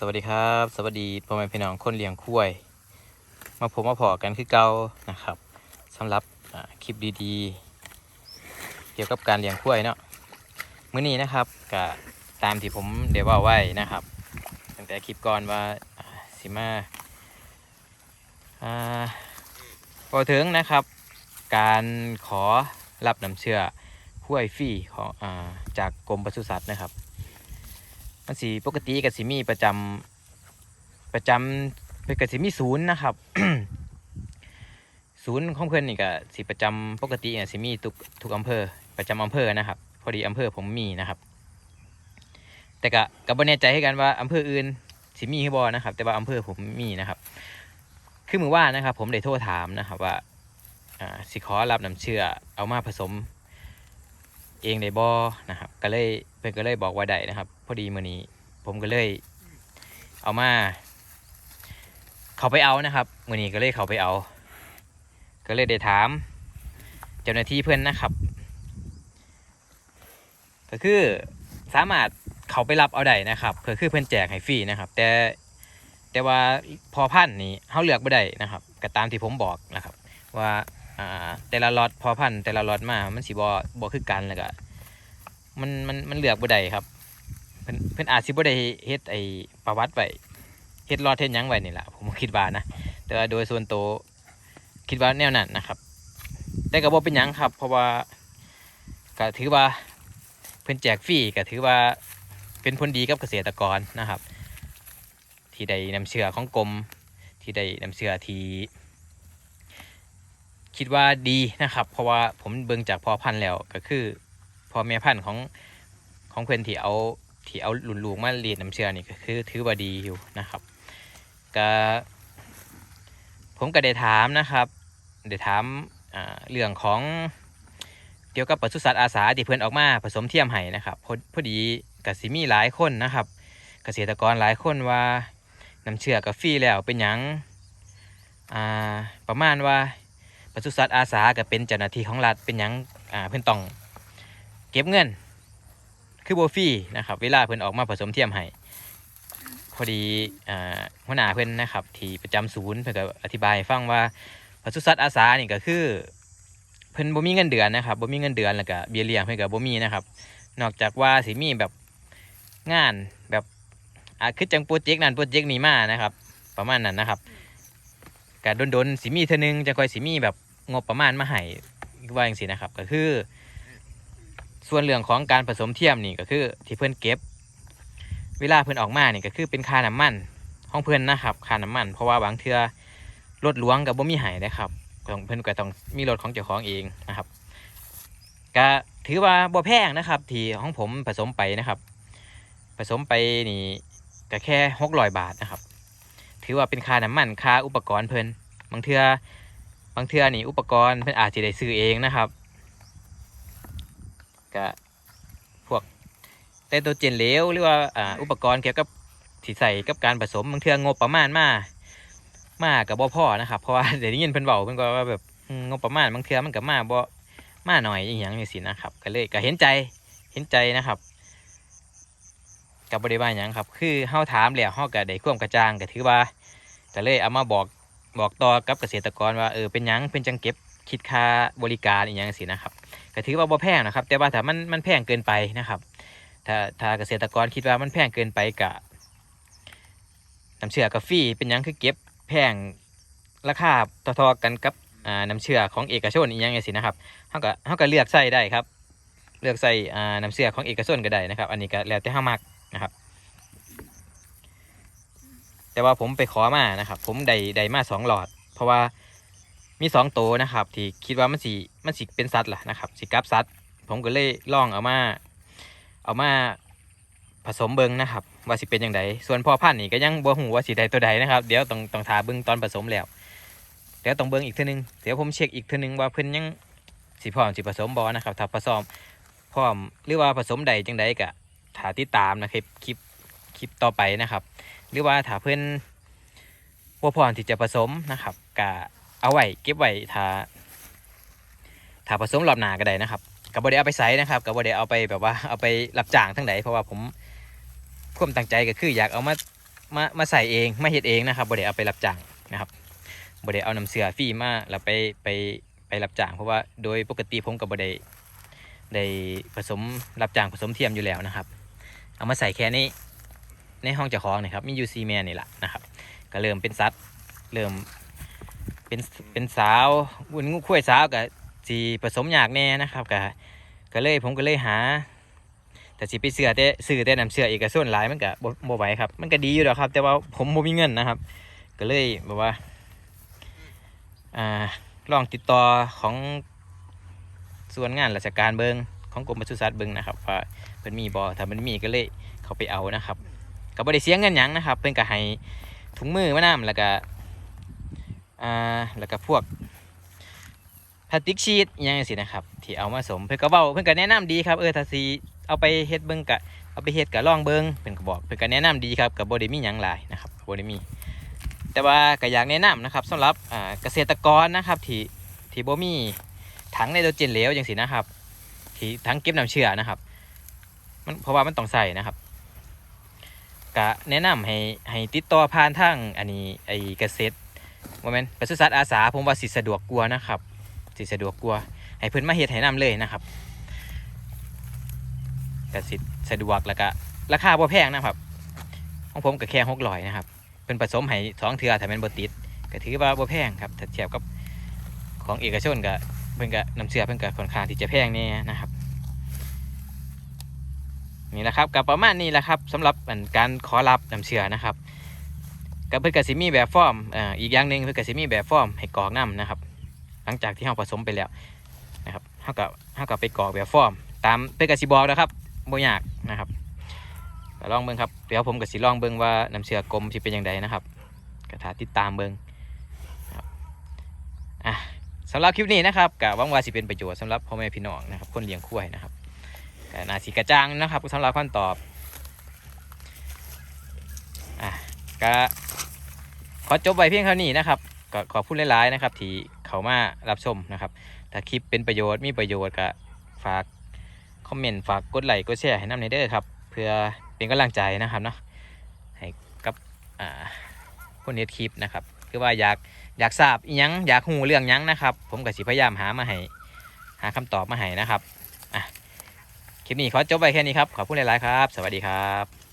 สวัสดีครับ สวัสดีพ่อแม่พี่น้องคนเลี้ยงคุ้ยมาผมมาพอกันคือเก่านะครับสำหรับคลิปดีๆ เกี่ยวกับการเลี้ยงคุ้ยเนาะมื้อนี้นะครับก็ตามที่ผมเดี๋ยวว่าไว้นะครับ ตั้งแต่คลิปก่อนว่าสิมาพอถึงนะครับ การขอรับน้ำเชื่อคุ้ยฟรีของอจากกรมปศุสัตว์นะครับ มันสีปกติกับสีมีประจำประจำเป็นกับสีมีศูนย์นะครับศูนย์ของเพื่อนนี่ก็สีประจำปกติเนี่ยสีมีทุกทุกอำเภอ ประจำอำเภอนะครับ พอดีอำเภอผมมีนะครับ แต่ก็กับ่แน่ใจให้กันว่าอำเภออื่นสีมีใหรือบอนะครับ แต่ว่าอำเภอผมมีนะครับ คือมือว่านะครับ ผมได้โทรถามนะครับว่าอ่าสิขอรับน้ำเชื่อเอามาผสม เองได้บอนะครับ ก็เลยเพื่อนก็เลยบอกว่าได้นะครับ พอดีมื่อนี้ ผมก็เลย เอามา เขาไปเอานะครับมื่อนี้ก็เลยเขาไปเอา ก็เลยได้ถาม เจ้าหน้าที่เพื่อนนะครับ ก็คือสามารถเขาไปรับเอาได้นะครับก็คือเพื่อนแจกให้ฟรีนะครับ แต่แต่ว่าพอพันนี้เขาเลือกไม่ได้นะครับก็ตามที่ผมบอกนะครับ ว่าแต่ละล็อตพอพันแต่ละล็อตมามันสิบอบอคือกันแล้วก็ มันมันมันเลือกบ่ได้ครับ เพิ่นเพิ่นอาจสิบ่ได้เฮ็ดไอ้ประวัติไว้เฮ็ดรอดเฮ็ดหยังไว้นี่แหละผมคิดว่านะแต่ว่าโดยส่วนตัวคิดว่าแนวนั้นนะครับ แต่ก็บ่เป็นหยังครับ เพราะว่าก็ถือว่าเพิ่นแจกฟรีก็ถือว่าเป็นผลดีกับเกษตรกรนะครับ ที่ได้นำเชื้อของกรมที่ได้นำเชื้อที่คิดว่าดีนะครับ เพราะว่าผมเบิ่งจากพอพันธุ์แล้วก็คือ อแม่พันธุ์ของของเพื่อนที่เอาที่เอาหลุนลูกมาเรียนน้ำเชื่อนี่ก็คือถือว่าดีอยู่นะครับก็ผมก็ได้ถามนะครับได้ถามเรื่องของเกี่ยวกับปศุสัตว์อาสาที่เพื่อนออกมาผสมเทียมให้นะครับพอพอดีกสิมีหลายคนนะครับ เกษตรกรหลายคนว่าน้ำเชื่อกับฟรีแล้วเป็นหยังอ่าประมาณว่าปศุสัตว์อาสาก็เป็นเจ้าหน้าที่ของรัฐเป็นหยังอ่าเพิ่อนต้อง ก็บเงิน คือโบฟรีนะครับ เวลาเพิ่นออกมาผสมเทียมให้พอดีอ่าหัวหน้าเพิ่นนะครับ ที่ประจำศูนย์เพิ่นก็อธิบายฟังว่าปศุสัตว์อาสานี่ก็คือเพิ่นบ่มีเงินเดือนนะครับบ่มีเงินเดือนแล้วก็เบี้ยเลี้ยงเพิ่นก็บ่มีนะครับ นอกจากว่าสิมีแบบงานแบบอ่าคือจังโปรเจกต์นั้นโปรเจกต์นี้มานะครับ ประมาณนั้นนะครับกโดนๆสิมีเทอนึงจะคอยสิมีแบบงบประมาณมาให้ว่าอย่างสินะครับ ก็คือ ส่วนเรื่องของการผสมเทียมนี่ก็คือที่เพื่อนเก็บ เวลาเพื่อนออกมานี่ก็คือเป็นค่าน้ำมันของเพื่อนนะครับค่าน้ำมัน เพราะว่าบางเทือรถหลวงกับบ่มีหายนะครับของเพื่อนก็ต้องมีรถของเจ้าของเองนะครับก็ถือว่าบ่แพงนะครับ ที่ของผมผสมไปนะครับ ผสมไปนี่ก็แค่หกร้อยบาทนะครับ ถือว่าเป็นค่าน้ำมันค่าอุปกรณ์เพิ่อนบางเทือบางเทือนี่อุปกรณ์เพิ่อนอาจจะได้ซื้อเองนะครับ ก็พวกไตโตเจนเหลวหรือว่าอ่าอุปกรณ์เกี่ยวกับที่ใส่กับการผสมบางเทืองบประมาณมามากกับบ่พ่อนะครับเพราะว่าเดี๋ยวนี้ยินเพิ่นเบาเพิ่นก็ว่าแบบงบประมาณบางเทือมันกับมาบ่มาหน่อยอย่างอย่างนี้สินะครับ ก็เลยก็เห็นใจเห็นใจนะครับ กับบริวารอย่างครับ คือเฮาถามแล้วเฮาก็ได้ควมกระจ่างก็ถือว่าก็เลยเอามาบอกบอกต่อกับเกษตรกรว่าเออเป็นยังเป็นจังเก็บคิดค่าบริการอีกอย่างสินะครับ ก็ถือว่าบ่แพงนะครับ แต่ว่าถ้ามันมันแพงเกินไปนะครับ ถ้าถ้าเกษตรกรคิดว่ามันแพงเกินไปกะน้ำเชื่อกาฟีเป็นยังคือเก็บแพงราคาทอๆกันกับอ่าน้ำเชื่อของเอกชนอีกอย่างสินะครับเฮาก็เฮาก็เลือกใส่ได้ครับ เลือกใส่อ่าน้ำเชื่อของเอกชนก็ได้นะครับ อันนี้ก็แล้วแต่เฮามักนะครับ แต่ว่าผมไปขอมานะครับ ผมได้ได้มาสองหลอด เพราะว่า มีสองตัวนะครับ ที่คิดว่ามันสีมันสีเป็นสัตว์ล่ะนะครับสีกับสัตว์ ผมก็เลยลองเอามา เอามาผสมเบิงนะครับ ว่าสิเป็นอย่างไรส่วนพ่อพันธุ์นี่ก็ยังบ่หูว่าสีใดตัวใดนะครับ เดี๋ยวต้องต้องถาเบิงตอนผสมแล้วเดี๋ยวต้องเบิงอีกเทีนึงเดี๋ยวผมเช็คอีกเทีนึงว่าเพิ่นยังสิพร้อมสิผสมบอนะครับถ้าผสมพร้อมหรือว่าผสมใดจังใดกะถาติดตามนะครับคลิปคลิปต่อไปนะครับ หรือว่าถ้าเพื่อนว่าพร้อมที่จะผสมนะครับก็ เอาไว้เก็บไว้ถ้าถ้าผสมรอบหนาก็ได้นะครับกับบได้เอาไปใส่นะครับกับบได้เอาไปแบบว่าเอาไปรับจ้างทั้งไหนเพราะว่าผมความตั้งใจก็คืออยากเอามามามาใส่เองมาเฮ็ดเองนะครับบ่ได้เอาไปรับจ้างนะครับบ่ได้เอาน้ำเสือฟรีมาแล้วไปไปไปรับจ้าง เพราะว่าโดยปกติผมก็บ่ได้ได้ผสมรับจ้างผสมเทียมอยู่แล้วนะครับ เอามาใส่แค่นี้ในห้องเจ้าของนี่ครับมียูซีแมนนี่แหละนะครับ ก็เริ่มเป็นสัตว์เริ่ม เป็นเป็นสาววุ้นคุ้ยสาวกับสีผสมยากแน่นะครับก็ก็เลยผมก็เลยหา แต่สิไปเสือแต่ซื้อแต่น้ำเสือเอกชนหลายมันก็บ่บ่ไหวครับ มันก็ดีอยู่แล้วครับ แต่ว่าผมบ่มีเงินนะครับ ก็เลยแบบว่าอ่าลองติดต่อของส่วนงานราชการเบิงของกรมปศุสัตว์เบิงนะครับว่าเพิ่นมีบ่ถ้ามันมีก็เลยเขาไปเอานะครับก็บ่ได้เสียเงินหยังนะครับ เพิ่นก็ให้ถุงมือมานํแล้วก็ อ่าแล้วก็พวกพลาสติกชีตยังจังซี่นะครับ ที่เอามาสมเพิ่นก็เว้าเพิ่นก็แนะนำดีครับเออถ้าสิเอาไปเฮ็ดเบิ่งกะเอาไปเฮ็ดกะลองเบิ่งเป็นก็บอกเป็นก็แนะนำดีครับกับบ่ได้มีหยังหลายนะครับบ่ได้มีแต่ว่าก็อยากแนะนำนะครับสำหรับอ่าเกษตรกรนะครับที่ที่บ่มีถังไนโตรเจนเหลวจังซี่นะครับ ที่ถังเก็บน้ำเชื้อนะครับ มันเพราะว่ามันต้องใส่นะครับก็แนะนำให้ให้ติดต่อผ่านทางอันนี้ไอเกษตร ว่าแม่นปศุสัตว์อาสาผมว่าสิสะดวกกว่านะครับสิสะดวกกว่าให้เพิ่นมาเฮ็ดให้นํเลยนะครับก็สิสะดวกแล้วก็ราคาบ่แพงนะครับ ของผมก็แค่หกร้อยนะครับเป็นผสมให้สองเทือถ้าแมันบ่ติดก็ถือว่าบ่แพงครับถ้าเทียบกับของเอกชนก็เพิ่นก็น้ำเชื่อเพิ่นก็ค่อนข้างที่จะแพงแน่นะครับนี่แหละครับก็ประมาณนี้แหละครับสำหรับการขอรับน้ำเชื่อนะครับ ก็เพิ่นกสิมีแบบฟอร์มอ่าอีกอย่างหนึ่งเพิ่นกสิมีแบบฟอร์มให้กรอกน้ำนะครับ หลังจากที่เราผสมไปแล้วนะครับเฮาก็เฮาก็ไปกรอกแบบฟอร์ม ตามเพิ่นกสิบอกนะครับบ่ยากนะครับลองเบิ่งครับเดี๋ยวผมก็สิลองเบิ่งว่าน้ำเชื่อกลมสิเป็นอยังไงนะครับก็ถ้าติดตามเบิ่งอะสำหรับคลิปนี้นะครับก็หวังว่าสิเป็นประโยชน์สำหรับพ่อแม่พี่น้องนะครับ คนเลี้ยงควายนะครับก็น่าสิกระจ่างนะครับสำหรับคำตอบอะก็ ขอจบไว้เพียงเท่านี้นะครับก็ขอบคุณหลายๆนะครับ ที่เขามารับชมนะครับ ถ้าคลิปเป็นประโยชน์มีประโยชน์ก็ฝากคอมเมนต์ฝากกดไลค์กดแชร์ให้น้ำในเด้อครับ เพื่อเป็นกำลังใจนะครับเนาะให้กับคนเน็ตคลิปนะครับ คือว่าอยากอยากทราบยังอยากหูเรื่องยังนะครับ ผมก็สิพยายามหามาให้หาคำตอบมาให้นะครับคลิปนี้ขอจบไปแค่นี้ครับ ขอบคุณหลายๆครับ สวัสดีครับ